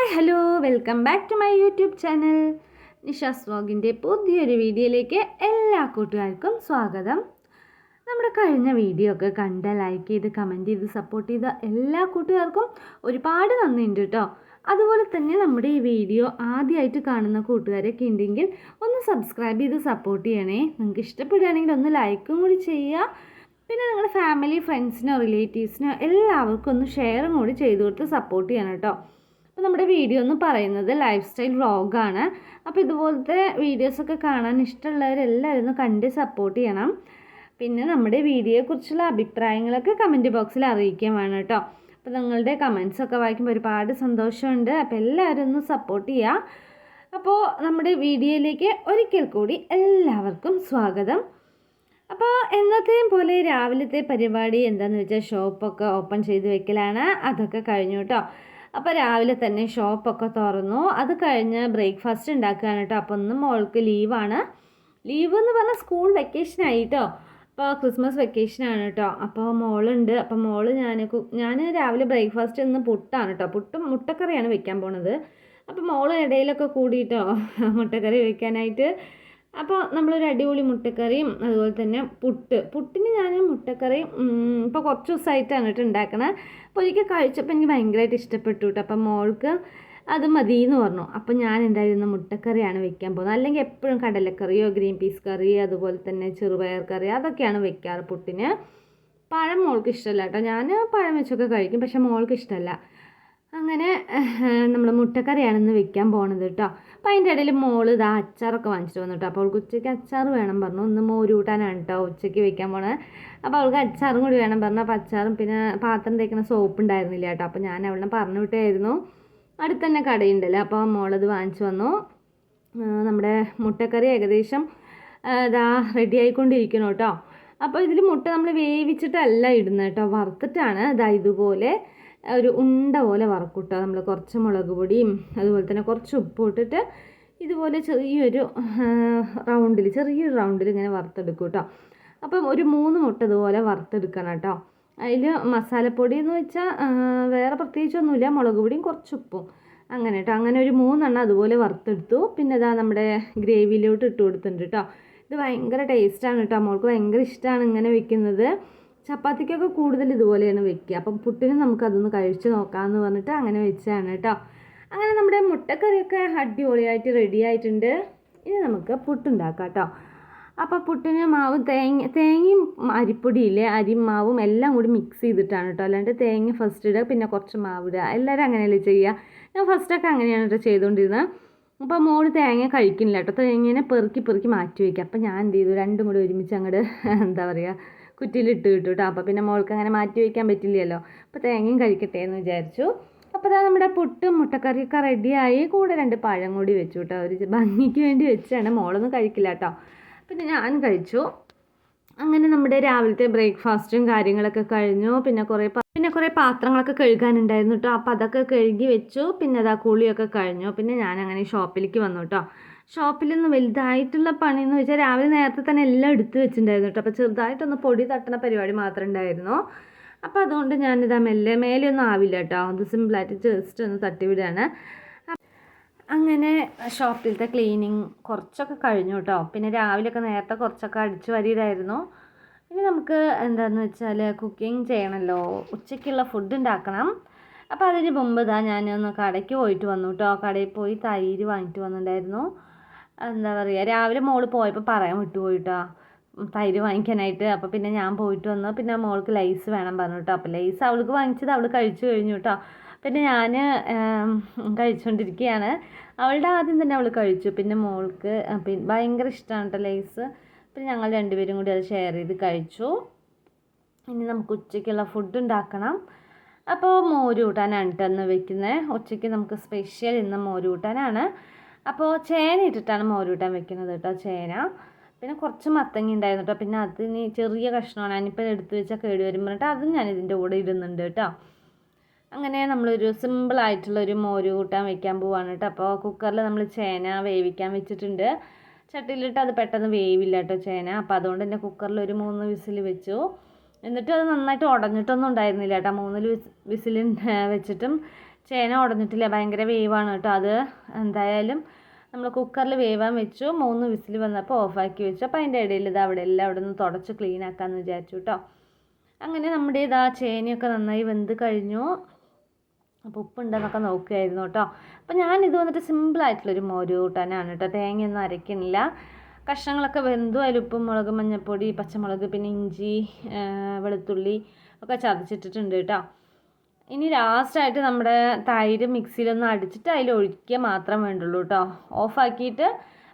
Hi hello welcome back to my YouTube channel. Nisha's വ്ലോഗിന്റെ പുതിയൊരു വീഡിയോയിലേക്ക് എല്ലാ കൂട്ടുകാർക്കും സ്വാഗതം. നമ്മുടെ കഴിഞ്ഞ വീഡിയോ ഒക്കെ കണ്ട് ലൈക്ക് ചെയ്ത് കമന്റ് ചെയ്ത് സപ്പോർട്ട് ചെയ്ത എല്ലാ കൂട്ടുകാർക്കും ഒരുപാട് നന്ദിയുണ്ട് കേട്ടോ അതുപോലെ തന്നെ നമ്മുടെ ഈ വീഡിയോ ആദ്യമായിട്ട് കാണുന്ന കൂട്ടുകാരൊക്കെ ഉണ്ടെങ്കിൽ ഒന്ന് സബ്സ്ക്രൈബ് ചെയ്ത് സപ്പോർട്ട് ചെയ്യണേ. നിങ്ങൾക്ക് ഇഷ്ടപ്പെടുകയാണെങ്കിൽ ഒന്ന് ലൈക്കും കൂടി ചെയ്യുക. പിന്നെ നിങ്ങളുടെ ഫാമിലി ഫ്രണ്ട്സിനോ റിലേറ്റീവ്സിനോ എല്ലാവർക്കും ഒന്ന് ഷെയറും കൂടി ചെയ്ത് കൊടുത്ത് സപ്പോർട്ട് ചെയ്യണം കേട്ടോ അപ്പോൾ നമ്മുടെ വീഡിയോ എന്ന് പറയുന്നത് ലൈഫ് സ്റ്റൈൽ വ്ളോഗാണ് അപ്പോൾ ഇതുപോലത്തെ വീഡിയോസൊക്കെ കാണാൻ ഇഷ്ടമുള്ളവരെല്ലാവരും ഒന്ന് കണ്ട് സപ്പോർട്ട് ചെയ്യണം. പിന്നെ നമ്മുടെ വീഡിയോയെക്കുറിച്ചുള്ള അഭിപ്രായങ്ങളൊക്കെ കമന്റ് ബോക്സിൽ അറിയിക്കാൻ വേണം കേട്ടോ. അപ്പോൾ നിങ്ങളുടെ കമൻസൊക്കെ വായിക്കുമ്പോൾ ഒരുപാട് സന്തോഷമുണ്ട്. അപ്പോൾ എല്ലാവരും ഒന്ന് സപ്പോർട്ട് ചെയ്യുക. അപ്പോൾ നമ്മുടെ വീഡിയോയിലേക്ക് ഒരിക്കൽ കൂടി എല്ലാവർക്കും സ്വാഗതം. അപ്പോൾ എന്നത്തെയും പോലെ രാവിലത്തെ പരിപാടി എന്താണെന്ന് വെച്ചാൽ ഷോപ്പൊക്കെ ഓപ്പൺ ചെയ്ത് വെക്കലാണ്. അതൊക്കെ കഴിഞ്ഞു കേട്ടോ. അപ്പോൾ രാവിലെ തന്നെ ഷോപ്പൊക്കെ തുറന്നു. അത് കഴിഞ്ഞ് ബ്രേക്ക്ഫാസ്റ്റ് ഉണ്ടാക്കുകയാണ് കേട്ടോ. അപ്പോൾ ഒന്നും മോൾക്ക് ലീവാണ്. ലീവ് എന്ന് പറഞ്ഞാൽ സ്കൂൾ വെക്കേഷൻ ആയിട്ടോ. അപ്പോൾ ക്രിസ്മസ് വെക്കേഷൻ ആണ് കേട്ടോ. അപ്പോൾ മോളുണ്ട്. അപ്പോൾ മോൾ ഞാൻ ഞാൻ രാവിലെ ബ്രേക്ക്ഫാസ്റ്റ് ഇന്ന് പുട്ടാണ് കേട്ടോ. പുട്ടും മുട്ടക്കറിയാണ് വെക്കാൻ പോണത്. അപ്പോൾ മോൾ ഇടയിലൊക്കെ കൂടിയിട്ടോ. മുട്ടക്കറി വെക്കാനായിട്ട് അപ്പോൾ നമ്മളൊരു അടിപൊളി മുട്ടക്കറിയും അതുപോലെ തന്നെ പുട്ട്. പുട്ടിന് ഞാൻ മുട്ടക്കറിയും ഇപ്പോൾ കുറച്ച് ദിവസമായിട്ടാണ് കേട്ടോ ഉണ്ടാക്കണത് അപ്പോൾ ഒരിക്കൽ കഴിച്ചപ്പോൾ എനിക്ക് ഭയങ്കരമായിട്ട് ഇഷ്ടപ്പെട്ടു കേട്ടോ അപ്പം മോൾക്ക് അത് മതി എന്ന് പറഞ്ഞു. അപ്പോൾ ഞാൻ എന്തായിരുന്നു മുട്ടക്കറിയാണ് വെക്കാൻ പോകുന്നത്. അല്ലെങ്കിൽ എപ്പോഴും കടലക്കറിയോ ഗ്രീൻ പീസ് കറി അതുപോലെ തന്നെ ചെറുപയർ കറി അതൊക്കെയാണ് വെക്കാറ് പുട്ടിന്. പഴം മോൾക്ക് ഇഷ്ടമല്ല കേട്ടോ ഞാൻ പഴം വെച്ചൊക്കെ കഴിക്കും പക്ഷേ മോൾക്ക് ഇഷ്ടമല്ല അങ്ങനെ നമ്മൾ മുട്ടക്കറിയാണെന്ന് വെക്കാൻ പോണത് കേട്ടോ അപ്പോൾ അതിന്റെ ഇടയിൽ മോൾ ഇതാ അച്ചാറൊക്കെ വാങ്ങിച്ചിട്ട് വന്നു കേട്ടോ അപ്പോൾ അവൾക്ക് ഉച്ചയ്ക്ക് അച്ചാർ വേണം പറഞ്ഞു. ഒന്ന് മോര് കൂട്ടാനാണ് കേട്ടോ ഉച്ചയ്ക്ക് വെക്കാൻ പോണത്. അപ്പോൾ അവൾക്ക് അച്ചാറും കൂടി വേണം പറഞ്ഞു. അപ്പോൾ അച്ചാറും പിന്നെ പാത്രം തേക്കുന്ന സോപ്പ് ഉണ്ടായിരുന്നില്ല കേട്ടോ അപ്പോൾ ഞാൻ അവളെ പറഞ്ഞു വിട്ടായിരുന്നു. അടുത്ത് തന്നെ കടയുണ്ടല്ലോ. അപ്പോൾ മോളത് വാങ്ങിച്ചു വന്നു. നമ്മുടെ മുട്ടക്കറി ഏകദേശം ഇതാ റെഡി ആയിക്കൊണ്ടിരിക്കണം കേട്ടോ അപ്പോൾ ഇതിൽ മുട്ട നമ്മൾ വേവിച്ചിട്ടല്ല ഇടുന്നത് കേട്ടോ വറുത്തിട്ടാണ് ഇതാ ഇതുപോലെ ഒരു ഉണ്ട പോലെ വറക്കൂട്ടോ. നമ്മൾ കുറച്ച് മുളക് പൊടിയും അതുപോലെ തന്നെ കുറച്ച് ഉപ്പ് ഇട്ടിട്ട് ഇതുപോലെ ചെറിയൊരു റൗണ്ടിൽ ചെറിയൊരു റൗണ്ടിൽ ഇങ്ങനെ വറുത്തെടുക്കും കേട്ടോ അപ്പം ഒരു മൂന്ന് മുട്ട ഇതുപോലെ വറുത്തെടുക്കണം കേട്ടോ. അതിൽ മസാലപ്പൊടി എന്ന് വെച്ചാൽ വേറെ പ്രത്യേകിച്ചൊന്നുമില്ല. മുളക് പൊടിയും കുറച്ച് ഉപ്പും. അങ്ങനെ കേട്ടോ. അങ്ങനെ ഒരു മൂന്നെണ്ണം അതുപോലെ വറുത്തെടുത്തു. പിന്നെ ഇതാ നമ്മുടെ ഗ്രേവിയിലോട്ട് ഇട്ട് കൊടുത്തിട്ടുണ്ട് കേട്ടോ. ഇത് ഭയങ്കര ടേസ്റ്റാണ് കേട്ടോ. മോൾക്ക് ഭയങ്കര ഇഷ്ടമാണ് ഇങ്ങനെ വെക്കുന്നത്. ചപ്പാത്തിക്കൊക്കെ കൂടുതൽ ഇതുപോലെയാണ് വെക്കുക. അപ്പം പുട്ടിന് നമുക്ക് അതൊന്ന് കഴിച്ച് നോക്കാമെന്ന് പറഞ്ഞിട്ട് അങ്ങനെ വെച്ചാണ് കേട്ടോ. അങ്ങനെ നമ്മുടെ മുട്ടക്കറിയൊക്കെ അടിപൊളിയായിട്ട് റെഡി ആയിട്ടുണ്ട്. ഇനി നമുക്ക് പുട്ടുണ്ടാക്കാം കേട്ടോ. അപ്പോൾ പുട്ടിന് മാവ് തേങ്ങ തേങ്ങയും അരിപ്പൊടിയില്ലേ അരിയും മാവും എല്ലാം കൂടി മിക്സ് ചെയ്തിട്ടാണ് കേട്ടോ. അല്ലാണ്ട് തേങ്ങ ഫസ്റ്റ് ഇടുക പിന്നെ കുറച്ച് മാവ് ഇടുക. എല്ലാവരും അങ്ങനെയല്ലേ ചെയ്യുക? ഞാൻ ഫസ്റ്റൊക്കെ അങ്ങനെയാണ് കേട്ടോ ചെയ്തുകൊണ്ടിരുന്നത്. അപ്പോൾ മോൾ തേങ്ങ കഴിക്കുന്നില്ല കേട്ടോ. തേങ്ങനെ പെറുക്കി പെറുക്കി മാറ്റി വയ്ക്കുക അപ്പോൾ ഞാൻ എന്ത് ചെയ്തു? രണ്ടും കൂടി ഒരുമിച്ച് അങ്ങോട്ട് എന്താ പറയുക കുറ്റിയിലിട്ട് കിട്ടും കേട്ടോ അപ്പോൾ പിന്നെ മോൾക്ക് അങ്ങനെ മാറ്റി വയ്ക്കാൻ പറ്റില്ലല്ലോ. അപ്പോൾ തേങ്ങയും കഴിക്കട്ടെ എന്ന് വിചാരിച്ചു. അപ്പോൾ അതാ നമ്മുടെ പുട്ടും മുട്ടക്കറിയൊക്കെ റെഡിയായി. കൂടെ രണ്ട് പഴം കൂടി വെച്ചു കേട്ടോ ഒരു ഭംഗിക്ക് വേണ്ടി വെച്ചാണ്. മോളൊന്നും കഴിക്കില്ല കേട്ടോ പിന്നെ ഞാൻ കഴിച്ചു. അങ്ങനെ നമ്മുടെ രാവിലത്തെ ബ്രേക്ക്ഫാസ്റ്റും കാര്യങ്ങളൊക്കെ കഴിഞ്ഞു. പിന്നെ കുറേ പിന്നെ കുറേ പാത്രങ്ങളൊക്കെ കഴുകാനുണ്ടായിരുന്നു കേട്ടോ അപ്പോൾ അതൊക്കെ കഴുകി വെച്ചു. പിന്നെ അതാ കുളിയൊക്കെ കഴിഞ്ഞു. പിന്നെ ഞാൻ അങ്ങനെ ഷോപ്പിലേക്ക് വന്നു കേട്ടോ ഷോപ്പിലൊന്ന് വലുതായിട്ടുള്ള പണിയെന്ന് വെച്ചാൽ രാവിലെ നേരത്തെ തന്നെ എല്ലാം എടുത്ത് വെച്ചിട്ടുണ്ടായിരുന്നു കേട്ടോ. അപ്പോൾ ചെറുതായിട്ടൊന്ന് പൊടി തട്ടണ പരിപാടി മാത്രമേ ഉണ്ടായിരുന്നു. അപ്പോൾ അതുകൊണ്ട് ഞാനിതാ മെല്ലെ മേലെയൊന്നും ആവില്ല കേട്ടോ. അത് സിമ്പിളായിട്ട് ജസ്റ്റ് ഒന്ന് തട്ടിവിടുകയാണ് അങ്ങനെ ഷോപ്പിലത്തെ ക്ലീനിങ് കുറച്ചൊക്കെ കഴിഞ്ഞു കേട്ടോ. പിന്നെ രാവിലെയൊക്കെ നേരത്തെ കുറച്ചൊക്കെ അടിച്ചു വരിയിടായിരുന്നു. ഇനി നമുക്ക് എന്താണെന്ന് വെച്ചാൽ കുക്കിംഗ് ചെയ്യണമല്ലോ ഉച്ചയ്ക്കുള്ള ഫുഡ് ഉണ്ടാക്കണം. അപ്പോൾ അതിന് മുമ്പ് ഇതാ ഞാനൊന്ന് കടയ്ക്ക് പോയിട്ട് വന്നു കേട്ടോ. കടയിൽ പോയി തൈര് വാങ്ങിയിട്ട് വന്നിട്ടുണ്ടായിരുന്നു. എന്താ പറയുക രാവിലെ മോൾ പോയപ്പോൾ പറയാൻ വിട്ടുപോയിട്ടോ. തൈര് വാങ്ങിക്കാനായിട്ട്. അപ്പോൾ പിന്നെ ഞാൻ പോയിട്ട് വന്നു. പിന്നെ മോൾക്ക് ലൈസ് വേണം പറഞ്ഞു കേട്ടോ അപ്പോൾ ലൈസ് അവൾക്ക് വാങ്ങിച്ചത് അവൾ കഴിച്ചു കഴിഞ്ഞു കേട്ടോ പിന്നെ ഞാൻ കഴിച്ചുകൊണ്ടിരിക്കുകയാണ് അവളുടെ ആദ്യം തന്നെ അവൾ കഴിച്ചു. പിന്നെ മോൾക്ക് പിന്നെ ഭയങ്കര ഇഷ്ടമാണ് കേട്ടോ ലൈസ്. പിന്നെ ഞങ്ങൾ രണ്ടുപേരും കൂടി അത് ഷെയർ ചെയ്ത് കഴിച്ചു. ഇനി നമുക്ക് ഉച്ചയ്ക്കുള്ള ഫുഡ് ഉണ്ടാക്കണം. അപ്പോൾ മോര് കൂട്ടാനാണ് കേട്ടോ അന്ന് വെക്കുന്നത് ഉച്ചയ്ക്ക് നമുക്ക് സ്പെഷ്യൽ ഇന്ന് മോര് കൂട്ടാനാണ്. അപ്പോൾ ചേന ഇട്ടിട്ടാണ് മോരൂട്ടാൻ വെക്കുന്നത് കേട്ടോ ചേന. പിന്നെ കുറച്ച് മത്തങ്ങ ഉണ്ടായിരുന്നു കേട്ടോ പിന്നെ അതിന് ചെറിയ കഷ്ണമാണ്. ഞാനിപ്പോൾ എടുത്തു വെച്ചാൽ കേട് വരും പറഞ്ഞിട്ട് അതും ഞാൻ ഇതിന്റെ കൂടെ ഇടുന്നുണ്ട് കേട്ടോ അങ്ങനെ നമ്മളൊരു സിമ്പിളായിട്ടുള്ള ഒരു മോര് കൂട്ടാൻ വെക്കാൻ പോവാണ് കേട്ടോ അപ്പോൾ കുക്കറിൽ നമ്മൾ ചേന വേവിക്കാൻ വെച്ചിട്ടുണ്ട്. ചട്ടിയിലിട്ട് അത് പെട്ടെന്ന് വേവില്ല കേട്ടോ ചേന. അപ്പോൾ അതുകൊണ്ട് തന്നെ കുക്കറിൽ ഒരു മൂന്ന് വിസിൽ വെച്ചു. എന്നിട്ട് അത് നന്നായിട്ട് ഉടഞ്ഞിട്ടൊന്നും ഉണ്ടായിരുന്നില്ല കേട്ടോ മൂന്നിൽ വിസിൽ വെച്ചിട്ടും ചേന ഉടഞ്ഞിട്ടില്ല ഭയങ്കര വേവാണ് കേട്ടോ അത്. എന്തായാലും നമ്മൾ കുക്കറിൽ വേവാൻ വെച്ചു മൂന്ന് വിസിൽ വന്നപ്പോൾ ഓഫാക്കി വെച്ചു. അപ്പോൾ അതിന്റെ ഇടയിൽ ഇത് അവിടെ എല്ലാം അവിടെ നിന്ന് തുടച്ച് ക്ലീൻ ആക്കാമെന്ന് വിചാരിച്ചു കേട്ടോ അങ്ങനെ നമ്മുടെ ഇതാ ചേനയൊക്കെ നന്നായി വെന്ത് കഴിഞ്ഞു. അപ്പോൾ ഉപ്പുണ്ടെന്നൊക്കെ നോക്കുകയായിരുന്നു കേട്ടോ അപ്പോൾ ഞാൻ ഇത് വന്നിട്ട് സിമ്പിളായിട്ടുള്ളൊരു മോര് കൂട്ടാനാണ് കേട്ടോ തേങ്ങയൊന്നും അരയ്ക്കുന്നില്ല കഷ്ണങ്ങളൊക്കെ വെന്തു അതിൽ ഉപ്പും മുളക് മഞ്ഞൾപ്പൊടി പച്ചമുളക് പിന്നെ ഇഞ്ചി വെളുത്തുള്ളി ഒക്കെ ചതച്ചിട്ടിട്ടുണ്ട് കേട്ടോ ഇനി ലാസ്റ്റായിട്ട് നമ്മുടെ തൈര് മിക്സിയിലൊന്ന് അടിച്ചിട്ട് അതിൽ ഒഴിക്കുക മാത്രം വേണ്ടുള്ളൂ കേട്ടോ ഓഫാക്കിയിട്ട്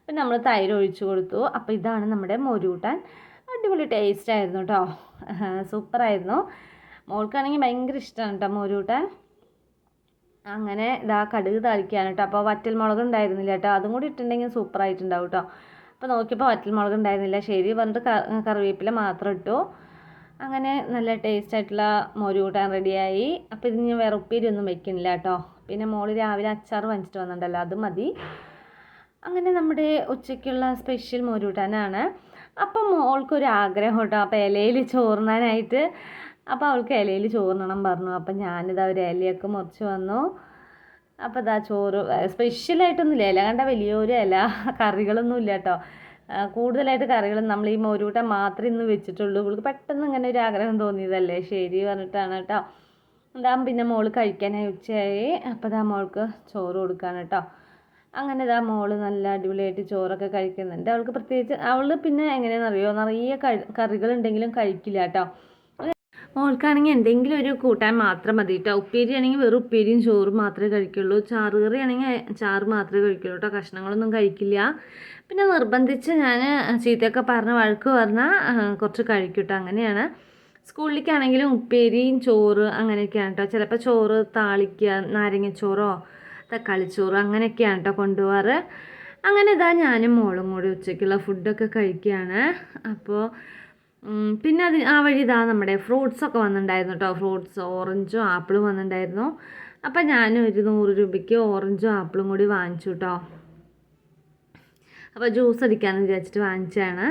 പിന്നെ നമ്മൾ തൈര് ഒഴിച്ചു കൊടുത്തു. അപ്പോൾ ഇതാണ് നമ്മുടെ മോരുകൂട്ടാൻ. അടിപൊളി ടേസ്റ്റ് ആയിരുന്നു കേട്ടോ സൂപ്പറായിരുന്നു മോൾക്കാണെങ്കിൽ ഭയങ്കര ഇഷ്ടമാണ് കേട്ടോ മോരുകൂട്ടാൻ. അങ്ങനെ ഇതാ കടുക് താളിക്കുകയാണ് കേട്ടോ അപ്പോൾ വറ്റൽ മുളക് ഉണ്ടായിരുന്നില്ല കേട്ടോ അതും കൂടി ഇട്ടിട്ടുണ്ടെങ്കിൽ സൂപ്പറായിട്ടുണ്ടാവും കേട്ടോ അപ്പോൾ നോക്കിയപ്പോൾ വറ്റൽ മുളക് ഉണ്ടായിരുന്നില്ല. ശരി പറഞ്ഞിട്ട് കറിവേപ്പില മാത്രം ഇട്ടു. അങ്ങനെ നല്ല ടേസ്റ്റ് ആയിട്ടുള്ള മോര് കൂട്ടാൻ റെഡിയായി അപ്പോൾ ഇതിന് ഞാൻ വേറെ ഉപ്പേരി ഒന്നും വെക്കുന്നില്ല കേട്ടോ പിന്നെ മോൾ രാവിലെ അച്ചാർ വാങ്ങിച്ചിട്ട് വന്നിട്ടുണ്ടല്ലോ അത് മതി. അങ്ങനെ നമ്മുടെ ഉച്ചയ്ക്കുള്ള സ്പെഷ്യൽ മോര് കൂട്ടാനാണ്. അപ്പം മോൾക്കൊരു ആഗ്രഹം കേട്ടോ അപ്പോൾ ഇലയിൽ ചോറുന്നാനായിട്ട് അപ്പോൾ അവൾക്ക് ഇലയിൽ ചോറിനണം പറഞ്ഞു. അപ്പം ഞാനിതാ ഒരു ഇലയൊക്കെ മുറിച്ച് വന്നു. അപ്പോൾ ഇതാ ചോറ് സ്പെഷ്യലായിട്ടൊന്നുമില്ല ഇല കണ്ട വലിയൊരു ഇല കറികളൊന്നും ഇല്ല കേട്ടോ കൂടുതലായിട്ട് കറികൾ നമ്മൾ ഈ മോരൂട്ട മാത്രമേ ഇന്ന് വെച്ചിട്ടുള്ളൂ. ഇവൾക്ക് പെട്ടെന്ന് ഇങ്ങനെ ഒരു ആഗ്രഹം തോന്നിയതല്ലേ? ശരി പറഞ്ഞിട്ടാണ് കേട്ടോ. ഇതാ പിന്നെ മോൾ കഴിക്കാനായി ഉച്ചയായി. അപ്പോൾ ഇതാ മോൾക്ക് ചോറ് കൊടുക്കാണ് കേട്ടോ. അങ്ങനെ ഇതാ മോൾ നല്ല അടിപൊളിയായിട്ട് ചോറൊക്കെ കഴിക്കുന്നുണ്ട്. അവൾക്ക് പ്രത്യേകിച്ച് അവൾ പിന്നെ എങ്ങനെയാണെന്നറിയോ? നിറയെ കറികളുണ്ടെങ്കിലും കഴിക്കില്ല കേട്ടോ. മോൾക്കാണെങ്കിൽ എന്തെങ്കിലും ഒരു കൂട്ടാൻ മാത്രം മതി കേട്ടോ ഉപ്പേരി ആണെങ്കിൽ വെറും ഉപ്പേരിയും ചോറും മാത്രമേ കഴിക്കുള്ളൂ. ചാറ് ആണെങ്കിൽ ചാറ് മാത്രമേ കഴിക്കുള്ളൂ കേട്ടോ കഷ്ണങ്ങളൊന്നും കഴിക്കില്ല. പിന്നെ നിർബന്ധിച്ച് ഞാൻ ചീത്തയൊക്കെ പറഞ്ഞ് വഴക്ക് പറഞ്ഞാൽ കുറച്ച് കഴിക്കും അങ്ങനെയാണ്. സ്കൂളിലേക്കാണെങ്കിലും ഉപ്പേരിയും ചോറ് അങ്ങനെയൊക്കെയാണ് കേട്ടോ ചിലപ്പോൾ ചോറ് താളിക്കുക നാരങ്ങച്ചോറോ തക്കാളിച്ചോറ് അങ്ങനെയൊക്കെയാണ് കേട്ടോ കൊണ്ടുപോകാറ് അങ്ങനെ ഇതാ ഞാനും മോളും കൂടി ഉച്ചയ്ക്കുള്ള ഫുഡൊക്കെ കഴിക്കുകയാണ്. അപ്പോൾ പിന്നെ അത് ആ വഴി ഇതാ നമ്മുടെ ഫ്രൂട്ട്സൊക്കെ വന്നിട്ടുണ്ടായിരുന്നു കേട്ടോ ഫ്രൂട്ട്സ് ഓറഞ്ചും ആപ്പിളും വന്നിട്ടുണ്ടായിരുന്നു. അപ്പം ഞാനും ഒരു നൂറ് രൂപയ്ക്ക് ഓറഞ്ചും ആപ്പിളും കൂടി വാങ്ങിച്ചു കേട്ടോ അപ്പോൾ ജ്യൂസ് അടിക്കാമെന്ന് വിചാരിച്ചിട്ട് വാങ്ങിച്ചതാണ്.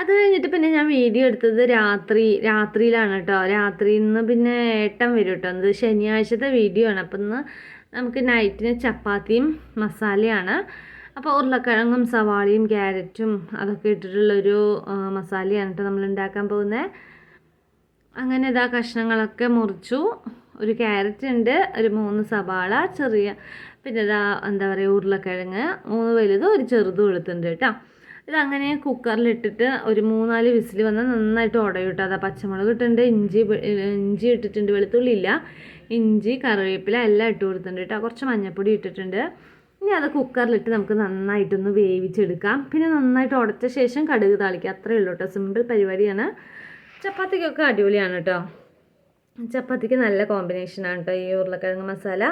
അത് കഴിഞ്ഞിട്ട് പിന്നെ ഞാൻ വീഡിയോ എടുത്തത് രാത്രി രാത്രിയിലാണ് കേട്ടോ രാത്രി ഇന്ന് പിന്നെ ഏട്ടൻ വരും കേട്ടോ അത് ശനിയാഴ്ചത്തെ വീഡിയോ ആണ്. അപ്പം ഇന്ന് നമുക്ക് നൈറ്റിന് ചപ്പാത്തിയും മസാലയാണ്. അപ്പോൾ ഉരുളക്കിഴങ്ങും സവാളയും ക്യാരറ്റും അതൊക്കെ ഇട്ടിട്ടുള്ളൊരു മസാലയാണ് കേട്ടോ നമ്മൾ ഉണ്ടാക്കാൻ പോകുന്നത് അങ്ങനെ ഇതാ കഷ്ണങ്ങളൊക്കെ മുറിച്ചു. ഒരു ക്യാരറ്റ് ഉണ്ട് ഒരു മൂന്ന് സവാള ചെറിയ പിന്നെ ഇതാ എന്താ പറയുക ഉരുളക്കിഴങ്ങ് മൂന്ന് വലുതും ഒരു ചെറുതും എടുത്തിട്ടുണ്ട് കേട്ടോ ഇതങ്ങനെ കുക്കറിലിട്ടിട്ട് ഒരു മൂന്നാൽ വിസിൽ വന്നാൽ നന്നായിട്ട് ഉടയും കേട്ടോ അതാ പച്ചമുളക് ഇട്ടിട്ടുണ്ട് ഇഞ്ചി ഇഞ്ചി ഇട്ടിട്ടുണ്ട് വെളുത്തുള്ളി ഇല്ല ഇഞ്ചി കറിവേപ്പില എല്ലാം ഇട്ട് കൊടുത്തിട്ടുണ്ട് കേട്ടോ കുറച്ച് മഞ്ഞൾപ്പൊടി ഇട്ടിട്ടുണ്ട്. ഇനി അത് കുക്കറിലിട്ട് നമുക്ക് നന്നായിട്ടൊന്ന് വേവിച്ചെടുക്കാം. പിന്നെ നന്നായിട്ട് ഉടച്ച ശേഷം കടുക് താളിക്കുക. അത്രയേ ഉള്ളൂ കേട്ടോ സിമ്പിൾ പരിപാടിയാണ്. ചപ്പാത്തിക്കൊക്കെ അടിപൊളിയാണ് കേട്ടോ ചപ്പാത്തിക്ക് നല്ല കോമ്പിനേഷനാണ് കേട്ടോ ഈ ഉരുളക്കിഴങ്ങ് മസാല.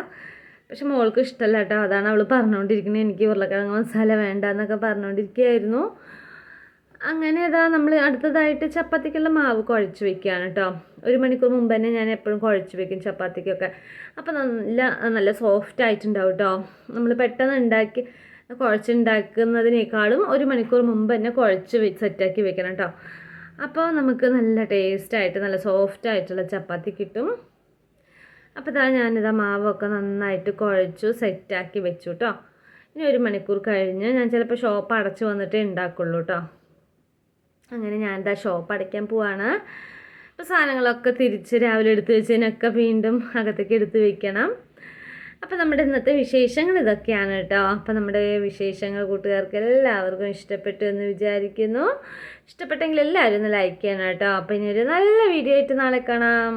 പക്ഷെ മോൾക്ക് ഇഷ്ടമല്ല കേട്ടോ അതാണ് അവൾ പറഞ്ഞുകൊണ്ടിരിക്കുന്നത് എനിക്ക് ഉരുളക്കിഴങ്ങ് മസാല വേണ്ട എന്നൊക്കെ പറഞ്ഞുകൊണ്ടിരിക്കുകയായിരുന്നു അങ്ങനെ ഇതാ നമ്മൾ അടുത്തതായിട്ട് ചപ്പാത്തിക്കുള്ള മാവ് കുഴച്ച് വെക്കുകയാണ് കേട്ടോ ഒരു മണിക്കൂർ മുമ്പ് തന്നെ ഞാൻ എപ്പോഴും കുഴച്ച് വെക്കും ചപ്പാത്തിക്കൊക്കെ. അപ്പോൾ നല്ല നല്ല സോഫ്റ്റ് ആയിട്ടുണ്ടാവും കേട്ടോ നമ്മൾ പെട്ടെന്ന് ഉണ്ടാക്കി കുഴച്ചുണ്ടാക്കുന്നതിനേക്കാളും ഒരു മണിക്കൂർ മുമ്പ് തന്നെ കുഴച്ച് സെറ്റാക്കി വെക്കണം കേട്ടോ അപ്പോൾ നമുക്ക് നല്ല ടേസ്റ്റായിട്ട് നല്ല സോഫ്റ്റ് ആയിട്ടുള്ള ചപ്പാത്തി കിട്ടും. അപ്പോൾ ഇതാ ഞാനിതാ മാവൊക്കെ നന്നായിട്ട് കുഴച്ചു സെറ്റാക്കി വെച്ചു കേട്ടോ ഇനി ഒരു മണിക്കൂർ കഴിഞ്ഞ് ഞാൻ ചിലപ്പോൾ ഷോപ്പ് അടച്ച് വന്നിട്ടേ ഉണ്ടാക്കുള്ളൂ കേട്ടോ അങ്ങനെ ഞാൻ എന്താ ഷോപ്പ് അടയ്ക്കാൻ പോവാണ്. അപ്പോൾ സാധനങ്ങളൊക്കെ തിരിച്ച് രാവിലെ എടുത്ത് വെച്ചതിനൊക്കെ വീണ്ടും അകത്തേക്ക് എടുത്ത് വെക്കണം. അപ്പോൾ നമ്മുടെ ഇന്നത്തെ വിശേഷങ്ങൾ ഇതൊക്കെയാണ് കേട്ടോ. അപ്പോൾ നമ്മുടെ വിശേഷങ്ങൾ കൂട്ടുകാർക്ക് എല്ലാവർക്കും ഇഷ്ടപ്പെട്ടു എന്ന് വിചാരിക്കുന്നു. ഇഷ്ടപ്പെട്ടെങ്കിൽ എല്ലാവരും ഒന്ന് ലൈക്ക് ചെയ്യണം കേട്ടോ. അപ്പോൾ ഇനി ഒരു നല്ല വീഡിയോ ആയിട്ട് നാളെ കാണാം.